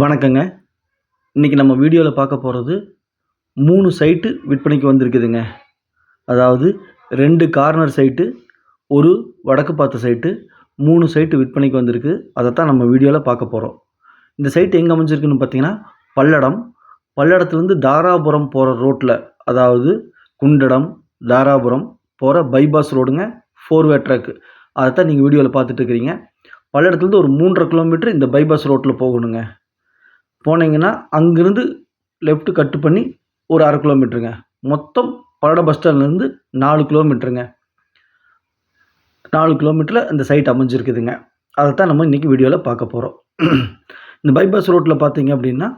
வணக்கங்க. இன்றைக்கி நம்ம வீடியோவில் பார்க்க போகிறது மூணு சைட்டு விற்பனைக்கு வந்திருக்குதுங்க. அதாவது ரெண்டு கார்னர் சைட்டு ஒரு வடக்கு பார்த்த சைட்டு மூணு சைட்டு விற்பனைக்கு வந்திருக்கு. அதைத்தான் நம்ம வீடியோவில் பார்க்க போகிறோம் இந்த சைட்டு எங்கே அமைஞ்சிருக்குன்னு பார்த்தீங்கன்னா பல்லடம். பல்லடத்துலேருந்து தாராபுரம் போகிற ரோட்டில் அதாவது குண்டடம் தாராபுரம் போகிற பைபாஸ் ரோடுங்க ஃபோர் ட்ரக்கு அதைத்தான் நீங்கள் வீடியோவில் பார்த்துட்டு இருக்கிறீங்க. பல்லடத்துலேருந்து ஒரு மூன்றரை கிலோமீட்டர் இந்த பைபாஸ் ரோட்டில் போகணுங்க. போனீங்கன்னா அங்கேருந்து லெஃப்ட் கட்டு பண்ணி ஒரு அரை கிலோமீட்டருங்க மொத்தம் பல்லடம் பஸ் ஸ்டாண்ட்லேருந்து நாலு கிலோமீட்டருங்க நாலு கிலோமீட்டரில் இந்த சைட் அமைஞ்சிருக்குதுங்க. அதைத்தான் நம்ம இன்றைக்கி வீடியோவில் பார்க்க போகிறோம் இந்த பைபாஸ் ரோட்டில் பார்த்தீங்க அப்படின்னா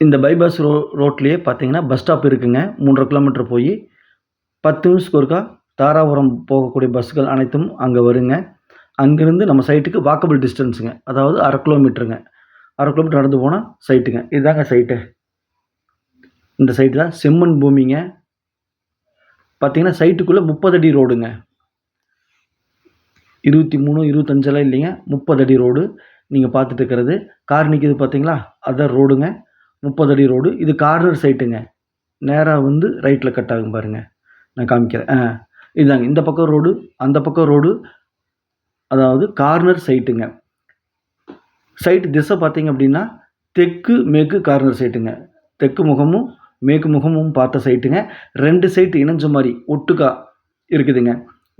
இந்த பைபாஸ் ரோ ரோட்லேயே பார்த்தீங்கன்னா பஸ் ஸ்டாப் இருக்குங்க. மூன்றரை கிலோமீட்டர் போய் பத்து நிமிஷத்துக்கு ஒருக்கா தாராபுரம் போகக்கூடிய பஸ்ஸுகள் அனைத்தும் அங்கே வருங்க. அங்கேருந்து நம்ம சைட்டுக்கு வாக்கபிள் டிஸ்டன்ஸுங்க அதாவது அரை கிலோமீட்டருங்க அரை கிலோமீட்டர் நடந்து போனால் சைட்டுங்க இதுதாங்க சைட்டு இந்த சைட்டு தான் செம்மண் பூமிங்க. பார்த்தீங்கன்னா சைட்டுக்குள்ளே முப்பது அடி ரோடுங்க இருபத்தி மூணு இருபத்தஞ்செல்லாம் இல்லைங்க. முப்பது அடி ரோடு நீங்கள் பார்த்துட்டு இருக்கிறது. கார் நிற்கிது பார்த்தீங்களா அதான் ரோடுங்க முப்பது அடி ரோடு இது கார்னர் சைட்டுங்க நேராக வந்து ரைட்டில் கட் ஆகும் பாருங்கள் நான் காமிக்கிறேன். ஆ. இதுதாங்க இந்த பக்கம் ரோடு அந்த பக்கம் ரோடு அதாவது கார்னர் சைட்டுங்க சைட்டு திசை பார்த்தீங்க அப்படின்னா தெற்கு மேற்கு கார்னர் சைட்டுங்க தெற்கு முகமும் மேற்கு முகமும் பார்த்த சைட்டுங்க ரெண்டு சைட்டு இணைஞ்ச மாதிரி ஒட்டுக்கா இருக்குதுங்க.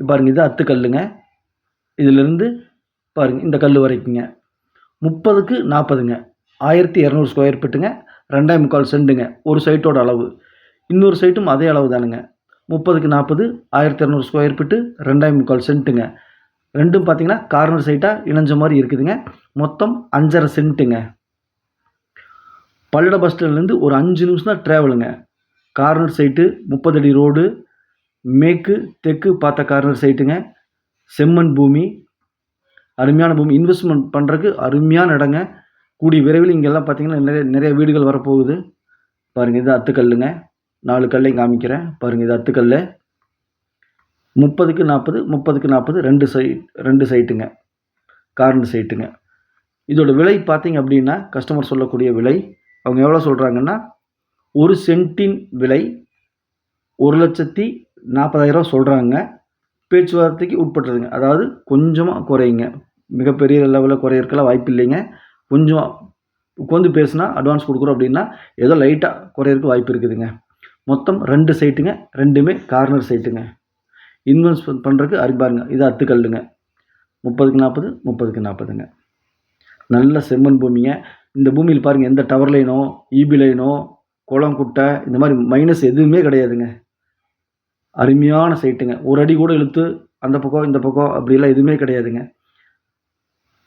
பாருங்கள் இது அத்து கல்லுங்க. இதிலிருந்து பாருங்கள் இந்த கல் வரைக்குங்க. முப்பதுக்கு நாற்பதுங்க ஆயிரத்தி இரநூறு ஸ்கொயர் ஃபீட்டுங்க ரெண்டாயிரம் முக்கால் செண்டுங்க ஒரு சைட்டோட அளவு. இன்னொரு சைட்டும் அதே அளவு தானுங்க. முப்பதுக்கு நாற்பது ஆயிரத்தி இரநூறு ஸ்கொயர் ஃபீட்டு ரெண்டாயிரம் முக்கால் சென்ட்டுங்க. ரெண்டும் பார்த்தீங்கன்னா கார்னர் சைட்டாக இணைஞ்ச மாதிரி இருக்குதுங்க. மொத்தம் அஞ்சரை சென்ட்டுங்க. பல்லட பஸ் ஸ்டாண்ட்லேருந்து ஒரு அஞ்சு நிமிஷம் தான் ட்ராவலுங்க கார்னர் சைட்டு முப்பது அடி ரோடு மேற்கு தெற்கு பார்த்த கார்னர் சைட்டுங்க செம்மண் பூமி அருமையான பூமி. இன்வெஸ்ட்மெண்ட் பண்ணுறதுக்கு அருமையான இடங்க. கூடிய விரைவில் இங்கெல்லாம் பார்த்தீங்கன்னா நிறைய நிறைய வீடுகள் வரப்போகுது. பாருங்கள் இது அத்துக்கல்லுங்க. நாலு கல்லையும் காமிக்கிறேன். பாருங்கள் இது அத்துக்கல் முப்பதுக்கு நாற்பது முப்பதுக்கு நாற்பது ரெண்டு சைட் ரெண்டு சைட்டுங்க. கார்னர் சைட்டுங்க. இதோட விலை பார்த்தீங்க அப்படின்னா கஸ்டமர் சொல்லக்கூடிய விலை அவங்க எவ்வளோ சொல்கிறாங்கன்னா ஒரு சென்ட்டின் விலை ஒரு லட்சத்தி நாற்பதாயிரம் சொல்கிறாங்க பேச்சுவார்த்தைக்கு உட்பட்டதுங்க. அதாவது கொஞ்சமாக குறையுங்க மிகப்பெரிய லெவலில் குறையிறக்கெல்லாம் வாய்ப்பு இல்லைங்க. கொஞ்சம் உட்காந்து பேசுனா அட்வான்ஸ் கொடுக்குறோம் அப்படின்னா ஏதோ லைட்டாக குறையிறதுக்கு வாய்ப்பு இருக்குதுங்க. மொத்தம் ரெண்டு சைட்டுங்க. ரெண்டுமே கார்னர் சைட்டுங்க. இன்வெஸ்ட்மெண்ட் பண்ணுறதுக்கு அரிபாருங்க இது அத்துக்கல்லுங்க. முப்பதுக்கு நாற்பது முப்பதுக்கு நாற்பதுங்க நல்ல செம்மண் பூமிங்க. இந்த பூமியில் பாருங்கள் எந்த டவர் லைனோ ஈபி லைனோ குளம் குட்டை இந்த மாதிரி மைனஸ் எதுவுமே கிடையாதுங்க. அருமையான சைட்டுங்க ஒரு அடி கூட இழுத்து அந்த பக்கம் இந்த பக்கம் அப்படிலாம் எதுவுமே கிடையாதுங்க.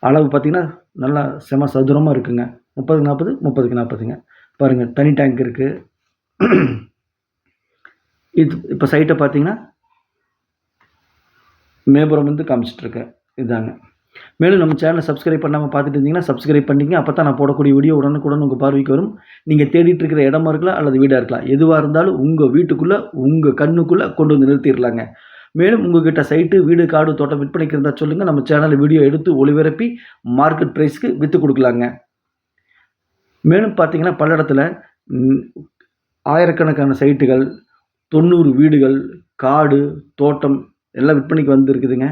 அளவு பார்த்திங்கன்னா நல்லா செம சதுரமாக இருக்குங்க. முப்பதுக்கு நாற்பது முப்பதுக்கு நாற்பதுங்க பாருங்கள் தனி டேங்க் இருக்குது இது இப்போ சைட்டை பார்த்தீங்கன்னா மேபுரம் வந்து காமிச்சிட்ருக்கேன். இதாங்க. மேலும் நம்ம சேனலை சப்ஸ்கிரைப் பண்ணாமல் பார்த்துட்டு இருந்தீங்கன்னா சப்ஸ்கிரைப் பண்ணிங்க அப்போ தான் நான் போடக்கூடிய வீடியோ உடனுக்குடன் உங்கள் பார்வைக்கு வரும். நீங்கள் தேடிட்டு இருக்கிற இடமா இருக்கலாம் அல்லது வீடாக இருக்கலாம். எதுவாக இருந்தாலும் உங்கள் வீட்டுக்குள்ளே உங்கள் கண்ணுக்குள்ளே கொண்டு வந்து நிறுத்திடலாங்க. மேலும் உங்ககிட்ட சைட்டு வீடு காடு தோட்டம் விற்பனைக்கு இருந்தால் சொல்லுங்கள் நம்ம சேனலில் வீடியோ எடுத்து ஒளிபரப்பி மார்க்கெட் ப்ரைஸ்க்கு விற்று கொடுக்கலாங்க. மேலும் பார்த்தீங்கன்னா இடத்துல ஆயிரக்கணக்கான சைட்டுகள் தொண்ணூறு வீடுகள் காடு தோட்டம் எல்லாம் விற்பனைக்கு வந்துருக்குதுங்க.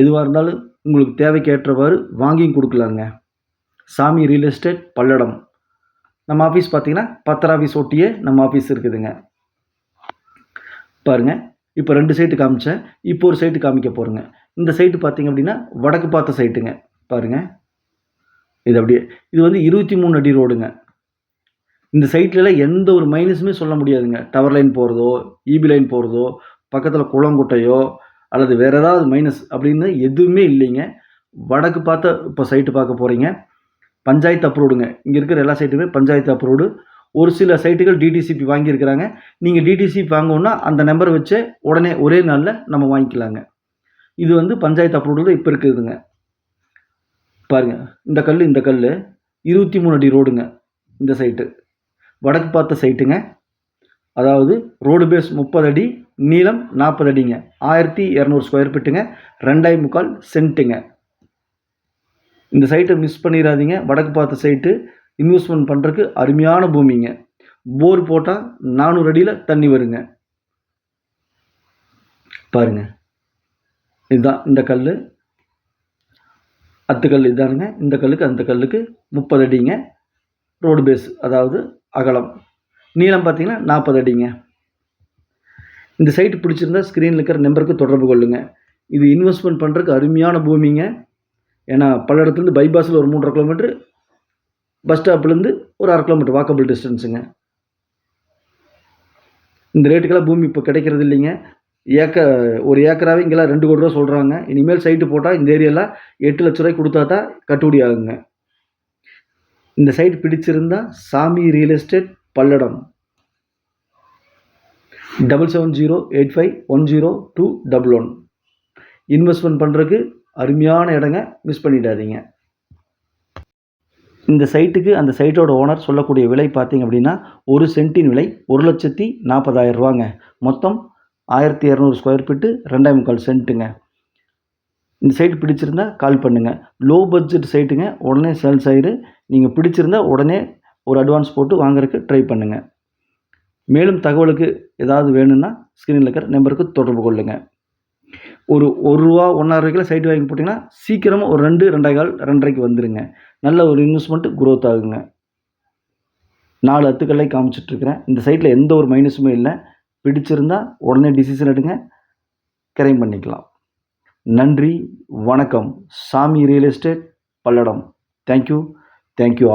எதுவாக இருந்தாலும் உங்களுக்கு தேவைக்கேற்றவாறு வாங்கியும் கொடுக்கலாங்க. சாமி ரியல் எஸ்டேட் பல்லடம். நம்ம ஆஃபீஸ் பார்த்தீங்கன்னா பத்திர ஆஃபீஸ் ஒட்டியே நம்ம ஆஃபீஸ் இருக்குதுங்க. பாருங்கள் இப்போ ரெண்டு சைட்டு காமிச்சேன். இப்போ ஒரு சைட்டு காமிக்க போகிறேங்க இந்த சைட்டு பார்த்தீங்க அப்படின்னா வடக்கு பார்த்த சைட்டுங்க பாருங்கள் இது அப்படியே இது வந்து இருபத்தி மூணு அடி ரோடுங்க. இந்த சைட்லலாம் எந்த ஒரு மைனஸுமே சொல்ல முடியாதுங்க. டவர் லைன் போகிறதோ இபி லைன் போகிறதோ பக்கத்தில் குளங்குட்டையோ அல்லது வேறு ஏதாவது மைனஸ் அப்படின்னு எதுவுமே இல்லைங்க. வடக்கு பார்த்த இப்போ சைட்டு பார்க்க போகிறீங்க பஞ்சாயத்து அப்ரூவ்டுங்க இங்கே இருக்கிற எல்லா சைட்டுமே பஞ்சாயத்து அப்ரூவ்டு. ஒரு சில சைட்டுகள் டிடிசிபி வாங்கியிருக்கிறாங்க. நீங்கள் டிடிசிபி வாங்கணுன்னா அந்த நம்பரை வச்சு உடனே ஒரே நாளில் நம்ம வாங்கிக்கலாங்க. இது வந்து பஞ்சாயத்து அப்ரூவ்டில் இப்போ இருக்குதுங்க. பாருங்கள் இந்த கல் இந்த கல் இருபத்தி மூணு அடி ரோடுங்க இந்த சைட்டு வடக்கு பார்த்த சைட்டுங்க அதாவது ரோடு பேஸ் முப்பது அடி நீளம் நாற்பது அடிங்க ஆயிரத்தி இரநூறு ஸ்கொயர் ஃபீட்டுங்க ரெண்டாயிரம் முக்கால் சென்ட்டுங்க. இந்த சைட்டை மிஸ் பண்ணிடாதீங்க வடக்கு பார்த்த சைட்டு இன்வெஸ்ட்மெண்ட் பண்ணுறதுக்கு அருமையான பூமிங்க. போர் போட்டால் நானூறு அடியில் தண்ணி வருங்க. பாருங்க. இதுதான் இந்த கல் அத்துக்கல் இதானுங்க. இந்த கல்லுக்கு அந்த கல்லுக்கு முப்பது அடிங்க ரோடு பேஸ் அதாவது அகலம். நீளம் பார்த்தீங்கன்னா நாற்பது அடிங்க. இந்த சைட் பிடிச்சிருந்தா ஸ்க்ரீனில் இருக்கிற நம்பருக்கு தொடர்பு கொள்ளுங்கள் இது இன்வெஸ்ட்மெண்ட் பண்ணுறதுக்கு அருமையான பூமிங்க. ஏன்னா பல்லடத்துலேருந்து பைபாஸில் ஒரு மூன்றரை கிலோமீட்ரு பஸ் ஸ்டாப்லேருந்து ஒரு அரை கிலோமீட்டர் வாக்கபிள் டிஸ்டன்ஸுங்க இந்த ரேட்டுக்கெல்லாம் பூமி இப்போ கிடைக்கிறது இல்லைங்க. ஏக்க ஒரு ஏக்கராகவே இங்கெல்லாம் ரெண்டு கோடி ரூபா சொல்கிறாங்க இனிமேல் சைட்டு போட்டால் இந்த ஏரியாவில் எட்டு லட்ச ரூபாய்க்கு கொடுத்தா தான் கட்டுப்படி ஆகுங்க. இந்த சைட் பிடிச்சிருந்தா Sami real estate Palladam. Double seven zero eight five one zero two double one investment பண்ணுறதுக்கு அருமையான இடங்க மிஸ் பண்ணிடாதீங்க. இந்த சைட்டுக்கு அந்த சைட்டோட ஓனர் சொல்லக்கூடிய விலை பார்த்தீங்க அப்படின்னா ஒரு சென்ட்டின் விலை ஒரு லட்சத்தி நாற்பதாயிரம் ரூபாங்க. மொத்தம் ஆயிரத்தி இரநூறு ஸ்கொயர் ஃபீட்டு ரெண்டாயிரம் முக்கால் சென்ட்டுங்க. இந்த சைட்டு பிடிச்சிருந்தா கால் பண்ணுங்கள் லோ பட்ஜெட் சைட்டுங்க உடனே சேல்ஸ் ஆயிரு நீங்கள் பிடிச்சிருந்தா உடனே ஒரு அட்வான்ஸ் போட்டு வாங்குறதுக்கு ட்ரை பண்ணுங்கள் மேலும் தகவலுக்கு ஏதாவது வேணும்னா ஸ்க்ரீனில் இருக்கிற நம்பருக்கு தொடர்பு கொள்ளுங்கள் ஒரு ஒரு ரூபா ஒன்றரை ரூபாய்க்குள்ள சைட் வாங்கி போட்டிங்கன்னா சீக்கிரமாக ஒரு ரெண்டு ரெண்டே கால் ரெண்டரைக்கு வந்துடுங்க நல்ல ஒரு இன்வெஸ்ட்மெண்ட்டு க்ரோத் ஆகுங்க. நாலு அத்துக்களை காமிச்சிட்ருக்கிறேன் இந்த சைட்டில் எந்த ஒரு மைனஸுமே இல்லை. பிடிச்சிருந்தா உடனே டிசிஷன் எடுங்க. கிரைம் பண்ணிக்கலாம். நன்றி வணக்கம். Sami real estate Palladam. Thank you thank you